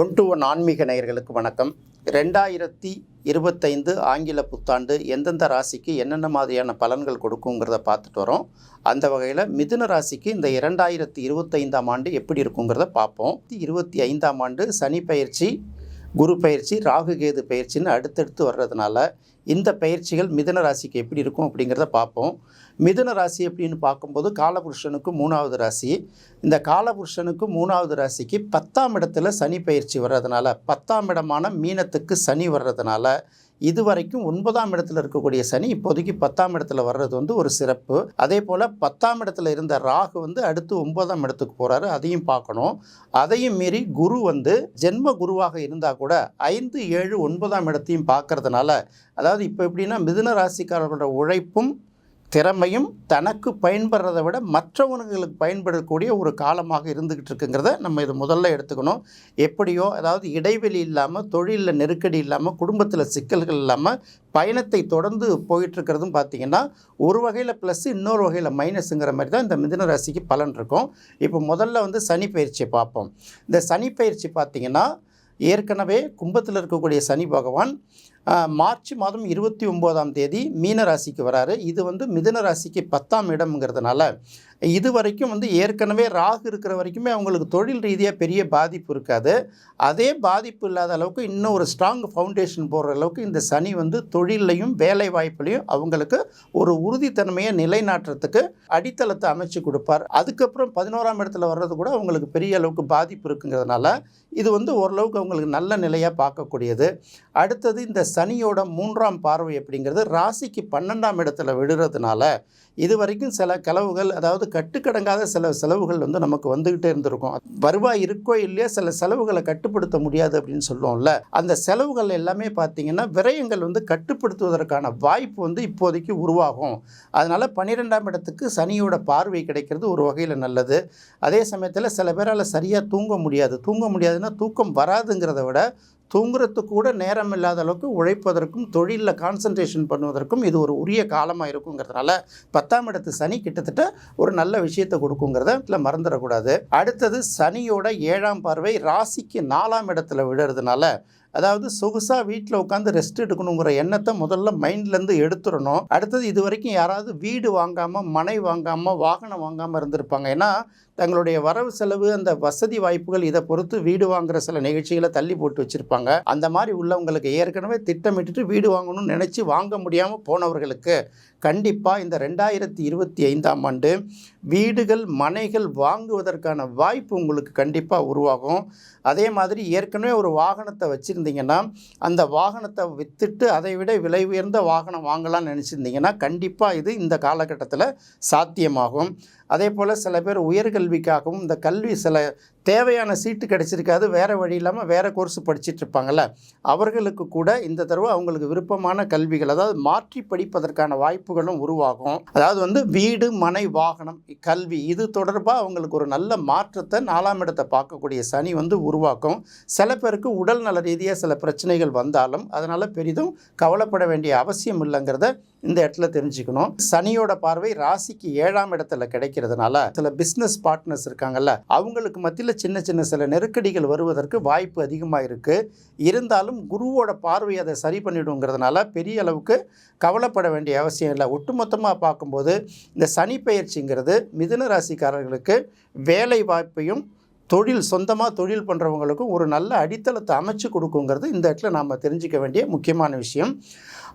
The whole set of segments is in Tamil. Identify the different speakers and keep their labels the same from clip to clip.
Speaker 1: ஒன் டு ஒன் ஆன்மீக நேயர்களுக்கு வணக்கம். ரெண்டாயிரத்தி இருபத்தைந்து ஆங்கில புத்தாண்டு எந்தெந்த ராசிக்கு என்னென்ன மாதிரியான பலன்கள் கொடுக்குங்கிறத பார்த்துட்டு வரோம். அந்த வகையில் மிதுன ராசிக்கு இந்த இரண்டாயிரத்தி இருபத்தைந்தாம் ஆண்டு எப்படி இருக்குங்கிறத பார்ப்போம். இருபத்தி ஐந்தாம் ஆண்டு சனி பயிற்சி குரு பயிற்சி ராகு கேது பயிற்சின்னு அடுத்தடுத்து வர்றதுனால இந்த பயிற்சிகள் மிதுன ராசிக்கு எப்படி இருக்கும் அப்படிங்கிறத பார்ப்போம். மிதுன ராசி அப்படின்னு பார்க்கும்போது காலபுருஷனுக்கு மூணாவது ராசி. இந்த காலபுருஷனுக்கு மூணாவது ராசிக்கு பத்தாம் இடத்துல சனி பயிற்சி வர்றதுனால பத்தாம் இடமான மீனத்துக்கு சனி வர்றதுனால இது வரைக்கும் ஒன்பதாம் இடத்துல இருக்கக்கூடிய சனி இப்போதைக்கு பத்தாம் இடத்துல வர்றது வந்து ஒரு சிறப்பு. அதே போல் பத்தாம் இடத்துல இருந்த ராகு வந்து அடுத்து ஒன்பதாம் இடத்துக்கு போகிறாரு அதையும் பார்க்கணும். அதையும் மீறி குரு வந்து ஜென்ம குருவாக இருந்தால் கூட ஐந்து ஏழு ஒன்பதாம் இடத்தையும் பார்க்கறதுனால அதாவது இப்போ எப்படின்னா மிதுன ராசிக்காரர்களோட உழைப்பும் திறமையும் தனக்கு பயன்படுறதை விட மற்றவர்களுக்கு பயன்படக்கூடிய ஒரு காலமாக இருந்துக்கிட்டு இருக்குங்கிறத நம்ம இது முதல்ல எடுத்துக்கணும். எப்படியோ அதாவது இடைவெளி இல்லாமல் தொழிலில் நெருக்கடி இல்லாமல் குடும்பத்தில் சிக்கல்கள் இல்லாமல் பயணத்தை தொடர்ந்து போயிட்டுருக்கிறதும் பார்த்திங்கன்னா ஒரு வகையில் ப்ளஸ் இன்னொரு வகையில் மைனஸுங்கிற மாதிரி தான் இந்த மிதன ராசிக்கு பலன் இருக்கும். இப்போ முதல்ல வந்து சனி பயிற்சியை பார்ப்போம். இந்த சனி பயிற்சி பார்த்திங்கன்னா ஏற்கனவே கும்பத்தில் இருக்கக்கூடிய சனி பகவான் மார்ச் மாதம் இருபத்தி ஒம்போதாம் தேதி மீன ராசிக்கு வராரு. இது வந்து மிதுன ராசிக்கு பத்தாம் இடம்ங்கிறதுனால இது வரைக்கும் வந்து ஏற்கனவே ராகு இருக்கிற வரைக்குமே அவங்களுக்கு தொழில் ரீதியாக பெரிய பாதிப்பு இருக்காது. அதே பாதிப்பு இல்லாத அளவுக்கு இன்னும் ஒரு ஸ்ட்ராங் ஃபவுண்டேஷன் போடுற அளவுக்கு இந்த சனி வந்து தொழிலையும் வேலை வாய்ப்புலையும் அவங்களுக்கு ஒரு உறுதித்தன்மையை நிலைநாட்டுறதுக்கு அடித்தளத்தை அமைச்சு கொடுப்பார். அதுக்கப்புறம் பதினோராம் இடத்துல வர்றது கூட அவங்களுக்கு பெரிய அளவுக்கு பாதிப்பு இருக்குங்கிறதுனால இது வந்து ஓரளவுக்கு அவங்களுக்கு நல்ல நிலையாக பார்க்கக்கூடியது. அடுத்தது இந்த சனியோட மூன்றாம் பார்வை அப்படிங்கிறது ராசிக்கு பன்னெண்டாம் இடத்துல விடுறதுனால இது வரைக்கும் சில கலவுகள் அதாவது கட்டுக்கடங்காத சில செலவுகள் வந்து நமக்கு வந்துக்கிட்டே இருந்திருக்கும். வருவாய் இருக்கோ இல்லையோ சில செலவுகளை கட்டுப்படுத்த முடியாது அப்படின்னு சொல்லுவோம்ல. அந்த செலவுகள் எல்லாமே பார்த்தீங்கன்னா விரயங்கள் வந்து கட்டுப்படுத்துவதற்கான வாய்ப்பு வந்து இப்போதைக்கு உருவாகும். அதனால் பன்னிரெண்டாம் இடத்துக்கு சனியோட பார்வை கிடைக்கிறது ஒரு வகையில் நல்லது. அதே சமயத்தில் சில பேரால் சரியாக தூங்க முடியாது. தூங்க முடியாதுன்னா தூக்கம் வராதுங்கிறத விட தூங்குறதுக்கு கூட நேரம் இல்லாத அளவுக்கு உழைப்பதற்கும் தொழிலில் கான்சன்ட்ரேஷன் பண்ணுவதற்கும் இது ஒரு உரிய காலமாக இருக்குங்கிறதுனால பத்தாம் இடத்து சனி கிட்டத்தட்ட ஒரு நல்ல விஷயத்தை கொடுக்குங்கிறத இதில் மறந்துடக்கூடாது. அடுத்தது சனியோட ஏழாம் பார்வை ராசிக்கு நாலாம் இடத்துல விழுறதுனால அதாவது சொகுசாக வீட்டில் உட்காந்து ரெஸ்ட் எடுக்கணுங்கிற எண்ணத்தை முதல்ல மைண்ட்லேருந்து எடுத்துடணும். அடுத்தது இது வரைக்கும் யாராவது வீடு வாங்காமல் மனை வாங்காமல் வாகனம் வாங்காமல் இருந்திருப்பாங்க. ஏன்னா தங்களுடைய வரவு செலவு அந்த வசதி வாய்ப்புகள் இதை பொறுத்து வீடு வாங்குற சில நிகழ்ச்சிகளை தள்ளி போட்டு வச்சுருப்பாங்க. அந்த மாதிரி உள்ளவங்களுக்கு ஏற்கனவே திட்டமிட்டுட்டு வீடு வாங்கணும்னு நினச்சி வாங்க முடியாமல் போனவர்களுக்கு கண்டிப்பாக இந்த ரெண்டாயிரத்தி இருபத்தி ஐந்தாம் ஆண்டு வீடுகள் மனைகள் வாங்குவதற்கான வாய்ப்பு உங்களுக்கு கண்டிப்பாக உருவாகும். அதே மாதிரி ஏற்கனவே ஒரு வாகனத்தை வச்சுருந்தீங்கன்னா அந்த வாகனத்தை விற்றுட்டு அதை விட விலை உயர்ந்த வாகனம் வாங்கலாம்னு நினச்சிருந்தீங்கன்னா கண்டிப்பாக இது இந்த காலகட்டத்தில் சாத்தியமாகும். அதே போல் சில பேர் உயர்கல்விக்காகவும் இந்த கல்வி சில தேவையான சீட்டு கிடச்சிருக்காது வேறு வழி இல்லாமல் வேறு கோர்ஸ் படிச்சுட்டு இருப்பாங்கள்ல அவர்களுக்கு கூட இந்த தடவை அவங்களுக்கு விருப்பமான கல்விகள் அதாவது மாற்றி படிப்பதற்கான வாய்ப்புகளும் உருவாகும். அதாவது வந்து வீடு மனை வாகனம் கல்வி இது தொடர்பாக அவங்களுக்கு ஒரு நல்ல மாற்றத்தை நாலாம் இடத்தை பார்க்கக்கூடிய சனி வந்து உருவாக்கும். சில பேருக்கு உடல் நல ரீதியாக சில பிரச்சனைகள் வந்தாலும் அதனால் பெரிதும் கவலைப்பட வேண்டிய அவசியம் இல்லைங்கிறத இந்த இடத்துல தெரிஞ்சுக்கணும். சனியோட பார்வை ராசிக்கு ஏழாம் இடத்துல கிடைக்கிறதுனால சில பிஸ்னஸ் பார்ட்னர்ஸ் இருக்காங்கல்ல அவங்களுக்கு மத்தியில் சின்ன சின்ன சில நெருக்கடிகள் வருவதற்கு வாய்ப்பு அதிகமாக இருக்குது இருந்தாலும் குருவோட பார்வை அதை சரி பண்ணிடுங்கிறதுனால பெரிய அளவுக்கு கவலைப்பட வேண்டிய அவசியம் இல்லை. ஒட்டுமொத்தமாக பார்க்கும்போது இந்த சனி பயிற்சிங்கிறது மிதுன ராசிக்காரர்களுக்கு வேலை வாய்ப்பையும் தொழில் சொந்தமாக தொழில் பண்ணுறவங்களுக்கும் ஒரு நல்ல அடித்தளத்தை அமைச்சு கொடுக்குங்கிறது இந்த இடத்துல நாம் தெரிஞ்சிக்க வேண்டிய முக்கியமான விஷயம்.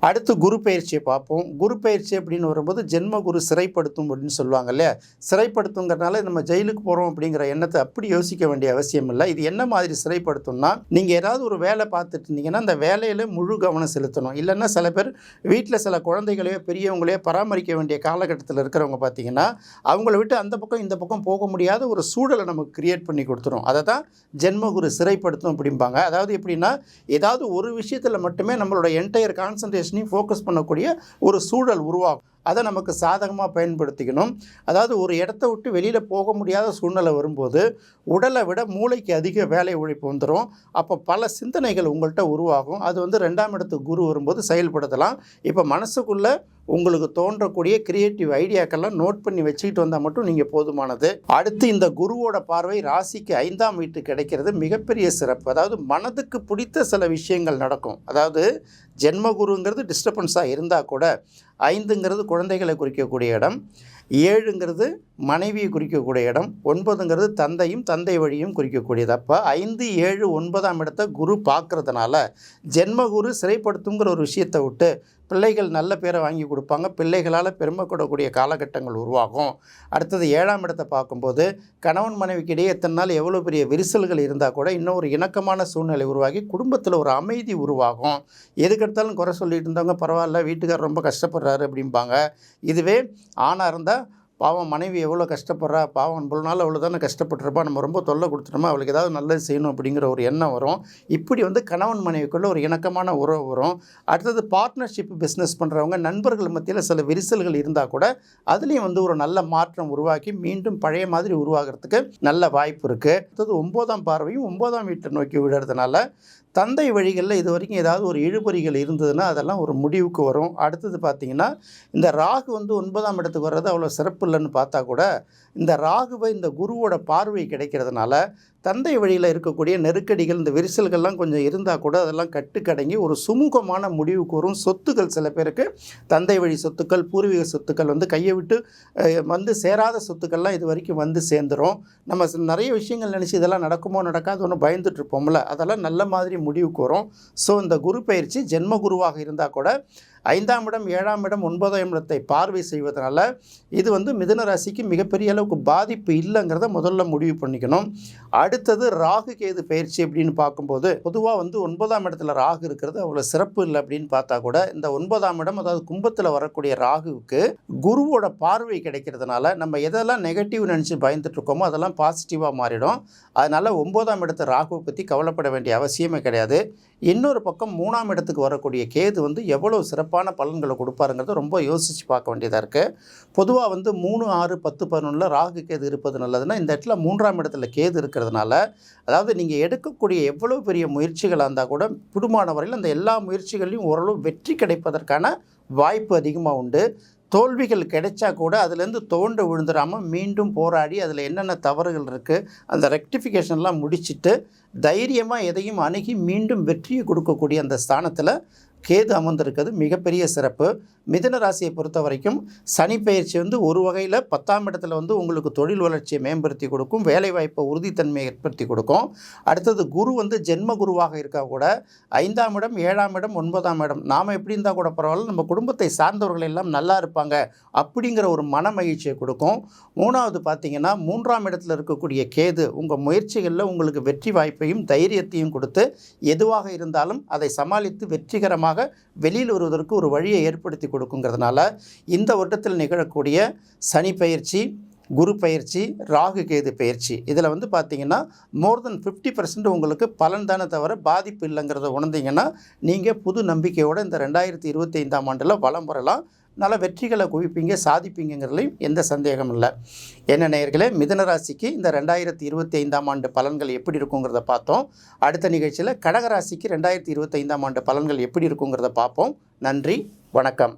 Speaker 1: அடுத்து குரு பயிற்சியை பார்ப்போம். குரு பயிற்சி அப்படின்னு வரும்போது ஜென்ம குரு சிறைப்படுத்தும் அப்படின்னு சொல்லுவாங்க இல்லையா? சிறைப்படுத்துங்கிறனால நம்ம ஜெயிலுக்கு போகிறோம் அப்படிங்கிற எண்ணத்தை அப்படி யோசிக்க வேண்டிய அவசியம் இல்லை. இது என்ன மாதிரி சிறைப்படுத்தும்னா நீங்கள் ஏதாவது ஒரு வேலை பார்த்துட்டு இருந்தீங்கன்னா அந்த வேலையில் முழு கவனம் செலுத்தணும். இல்லைன்னா சில பேர் வீட்டில் சில குழந்தைகளையோ பெரியவங்களையோ பராமரிக்க வேண்டிய காலகட்டத்தில் இருக்கிறவங்க பார்த்தீங்கன்னா அவங்கள விட்டு அந்த பக்கம் இந்த பக்கம் போக முடியாத ஒரு சூழலை நமக்கு கிரியேட் பண்ணி கொடுத்துரும். அதை தான் ஜென்மகுரு சிறைப்படுத்தும் அப்படிம்பாங்க. அதாவது எப்படின்னா ஏதாவது ஒரு விஷயத்தில் மட்டுமே நம்மளோட என்டையர் கான்சன்ட்ரேஷனையும் ஃபோக்கஸ் பண்ணக்கூடிய ஒரு சூழல் உருவாகும். அதை நமக்கு சாதகமாக பயன்படுத்திக்கணும். அதாவது ஒரு இடத்த விட்டு வெளியில் போக முடியாத சூழ்நிலை வரும்போது உடலை விட மூளைக்கு அதிக வேலை உழைப்பு வந்துடும் அப்போ பல சிந்தனைகள் உங்கள்கிட்ட உருவாகும். அது வந்து ரெண்டாம் இடத்துக்கு குரு வரும்போது செயல்படுத்தலாம். இப்போ மனசுக்குள்ளே உங்களுக்கு தோன்றக்கூடிய கிரியேட்டிவ் ஐடியாக்கெல்லாம் நோட் பண்ணி வச்சுக்கிட்டு வந்தால் மட்டும் நீங்கள் போதுமானது. அடுத்து இந்த குருவோட பார்வை ராசிக்கு ஐந்தாம் வீட்டு கிடைக்கிறது மிகப்பெரிய சிறப்பு. அதாவது மனதுக்கு பிடித்த சில விஷயங்கள் நடக்கும். அதாவது ஜென்ம குருங்கிறது டிஸ்டர்பன்ஸாக இருந்தால் கூட ஐந்துங்கிறது குழந்தைகளை குறிக்கக்கூடிய இடம் ஏழுங்கிறது மனைவியை குறிக்கக்கூடிய இடம் ஒன்பதுங்கிறது தந்தையும் தந்தை வழியும் குறிக்கக்கூடியது. அப்போ ஐந்து ஏழு ஒன்பதாம் இடத்தை குரு பார்க்குறதுனால ஜென்மகுரு சிறைப்படுத்துங்கிற ஒரு விஷயத்தை விட்டு பிள்ளைகள் நல்ல பேரை வாங்கி கொடுப்பாங்க. பிள்ளைகளால் பெருமைப்படக்கூடிய காலகட்டங்கள் உருவாகும். அடுத்தது ஏழாம் இடத்தை பார்க்கும்போது கணவன் மனைவிக்கு இடையே எத்தனை நாள் எவ்வளோ பெரிய விரிசல்கள் இருந்தால் கூட இன்னும் ஒரு இணக்கமான சூழ்நிலை உருவாகி குடும்பத்தில் ஒரு அமைதி உருவாகும். எதுக்கெடுத்தாலும் குறை சொல்லிட்டு இருந்தவங்க பரவாயில்ல வீட்டுக்கார் ரொம்ப கஷ்டப்படுறாரு அப்படிம்பாங்க. இதுவே ஆணாக இருந்தால் பாவம் மனைவி எவ்வளோ கஷ்டப்படுறா? பாவம் இவ்வளோ நாள் அவ்வளோ தானே கஷ்டப்பட்டுருப்பா? நம்ம ரொம்ப தொல்லை கொடுத்துட்டோமா? அவளுக்கு ஏதாவது நல்லது செய்யணும் அப்படிங்கிற ஒரு எண்ணம் வரும். இப்படி வந்து கணவன் மனைவிக்குள்ளே ஒரு இணக்கமான உறவு வரும். அடுத்தது பார்ட்னர்ஷிப் பிஸ்னஸ் பண்ணுறவங்க நண்பர்கள் மத்தியில் சில விரிசல்கள் இருந்தால் கூட அதுலேயும் வந்து ஒரு நல்ல மாற்றம் உருவாக்கி மீண்டும் பழைய மாதிரி உருவாகிறதுக்கு நல்ல வாய்ப்பு இருக்குது அடுத்தது ஒம்போதாம் பார்வையும் ஒம்போதாம் வீட்டை நோக்கி விடுறதுனால தந்தை வழிகளில் இது வரைக்கும் ஏதாவது ஒரு இழுபறிகள் இருந்ததுன்னா அதெல்லாம் ஒரு முடிவுக்கு வரும். அடுத்தது பார்த்திங்கன்னா இந்த ராகு வந்து ஒன்பதாம் இடத்துக்கு வர்றது அவ்வளோ சிறப்பு இல்லைன்னு பார்த்தா கூட இந்த ராகுவை இந்த குருவோட பார்வை கிடைக்கிறதுனால தந்தை வழியில் இருக்கக்கூடிய நெருக்கடிகள் இந்த விரிசல்கள்லாம் கொஞ்சம் இருந்தால் கூட அதெல்லாம் கட்டுக்கடங்கி ஒரு சுமூகமான முடிவுக்கு வரும். சொத்துக்கள் சில பேருக்கு தந்தை வழி சொத்துக்கள் பூர்வீக சொத்துக்கள் வந்து கையை விட்டு வந்து சேராத சொத்துக்கள்லாம் இது வரைக்கும் வந்து சேர்ந்துரும். நம்ம நிறைய விஷயங்கள் நினச்சி இதெல்லாம் நடக்குமோ நடக்காது ஒன்று பயந்துட்டு இருப்போம்ல அதெல்லாம் நல்ல மாதிரி முடிவுக்கு வரும். ஸோ இந்த குரு பயிற்சி ஜென்ம குருவாக இருந்தால் கூட ஐந்தாம் இடம் ஏழாம் இடம் ஒன்பதாம் இடத்தை பார்வை செய்வதனால இது வந்து மிதுன ராசிக்கு மிகப்பெரிய அளவுக்கு பாதிப்பு இல்லைங்கிறத முதல்ல முடிவு பண்ணிக்கணும். அடுத்தது ராகு கேது பயிற்சி அப்படின்னு பார்க்கும்போது பொதுவாக வந்து ஒன்பதாம் இடத்துல ராகு இருக்கிறது அவ்வளோ சிறப்பு இல்லை அப்படின்னு பார்த்தா கூட இந்த ஒன்பதாம் இடம் அதாவது கும்பத்தில் வரக்கூடிய ராகுவுக்கு குருவோட பார்வை கிடைக்கிறதுனால நம்ம எதெல்லாம் நெகட்டிவ் நினச்சி பயந்துட்டு இருக்கோமோ அதெல்லாம் பாசிட்டிவாக மாறிடும். அதனால் ஒன்பதாம் இடத்து ராகுவை பற்றி கவலைப்பட வேண்டிய அவசியமே கிடையாது. இன்னொரு பக்கம் மூணாம் இடத்துக்கு வரக்கூடிய கேது வந்து எவ்வளோ சிறப்பான பலன்களை கொடுப்பாருங்கிறத ரொம்ப யோசித்து பார்க்க வேண்டியதாக இருக்குது பொதுவாக வந்து மூணு ஆறு பத்து பதினொன்றில் ராகு கேது இருப்பது நல்லதுன்னா இந்த இடத்துல மூன்றாம் இடத்துல கேது இருக்கிறதுனால அதாவது நீங்கள் எடுக்கக்கூடிய எவ்வளோ பெரிய முயற்சிகளாக இருந்தால் கூட குடும்பமான வரையில் அந்த எல்லா முயற்சிகளையும் ஓரளவு வெற்றி கிடைப்பதற்கான வாய்ப்பு அதிகமாக உண்டு. தோல்விகள் கிடைச்சா கூட அதுலேருந்து தோண்டு விழுந்துடாமல் மீண்டும் போராடி அதில் என்னென்ன தவறுகள் இருக்குது அந்த ரெக்டிஃபிகேஷன்லாம் முடிச்சிட்டு தைரியமாக எதையும் அணுகி மீண்டும் வெற்றியை கொடுக்கக்கூடிய அந்த ஸ்தானத்தில் கேது அமர்ந்திருக்கிறது மிகப்பெரிய சிறப்பு. மிதுன ராசியை பொறுத்த வரைக்கும் சனி பயிற்சி வந்து ஒரு வகையில் பத்தாம் இடத்துல வந்து உங்களுக்கு தொழில் வளர்ச்சியை மேம்படுத்தி கொடுக்கும் வேலைவாய்ப்பை உறுதித்தன்மையை ஏற்படுத்தி கொடுக்கும். அடுத்தது குரு வந்து ஜென்ம குருவாக இருக்கா கூட ஐந்தாம் இடம் ஏழாம் இடம் ஒன்பதாம் இடம் நாம் எப்படி இருந்தால் கூட பரவாயில்ல நம்ம குடும்பத்தை சார்ந்தவர்கள் எல்லாம் நல்லா இருப்பாங்க அப்படிங்கிற ஒரு மன மகிழ்ச்சியை கொடுக்கும். மூணாவது பார்த்தீங்கன்னா மூன்றாம் இடத்துல இருக்கக்கூடிய கேது உங்கள் முயற்சிகளில் உங்களுக்கு வெற்றி வாய்ப்பையும் தைரியத்தையும் கொடுத்து எதுவாக இருந்தாலும் அதை சமாளித்து வெற்றிகரமாக வெளியில் வருவதற்கு ஒரு வழியை ஏற்படுத்தி கொடுக்குங்கிறதுனால இந்த வருடத்தில் நிகழக்கூடிய சனி பயிற்சி குரு பயிற்சி ராகு கேது பயிற்சி இதில் வந்து பார்த்தீங்கன்னா மோர் தென் ஃபிஃப்டி பர்சன்ட் உங்களுக்கு பலன் தானே தவிர பாதிப்பு இல்லைங்கிறத உணர்ந்தீங்கன்னா நீங்கள் புது நம்பிக்கையோடு இந்த ரெண்டாயிரத்தி இருபத்தி ஐந்தாம் ஆண்டில் வலம் வரலாம். நல்ல வெற்றிகளை குவிப்பீங்க சாதிப்பீங்கிறதுலையும் எந்த சந்தேகமும் இல்லை. என்ன நேயர்களே மிதனராசிக்கு இந்த ரெண்டாயிரத்தி இருபத்தி ஐந்தாம் ஆண்டு பலன்கள் எப்படி இருக்குங்கிறத பார்த்தோம். அடுத்த நிகழ்ச்சியில் கடகராசிக்கு ரெண்டாயிரத்தி இருபத்தி ஐந்தாம் ஆண்டு பலன்கள் எப்படி இருக்குங்கிறத பார்ப்போம். நன்றி வணக்கம்.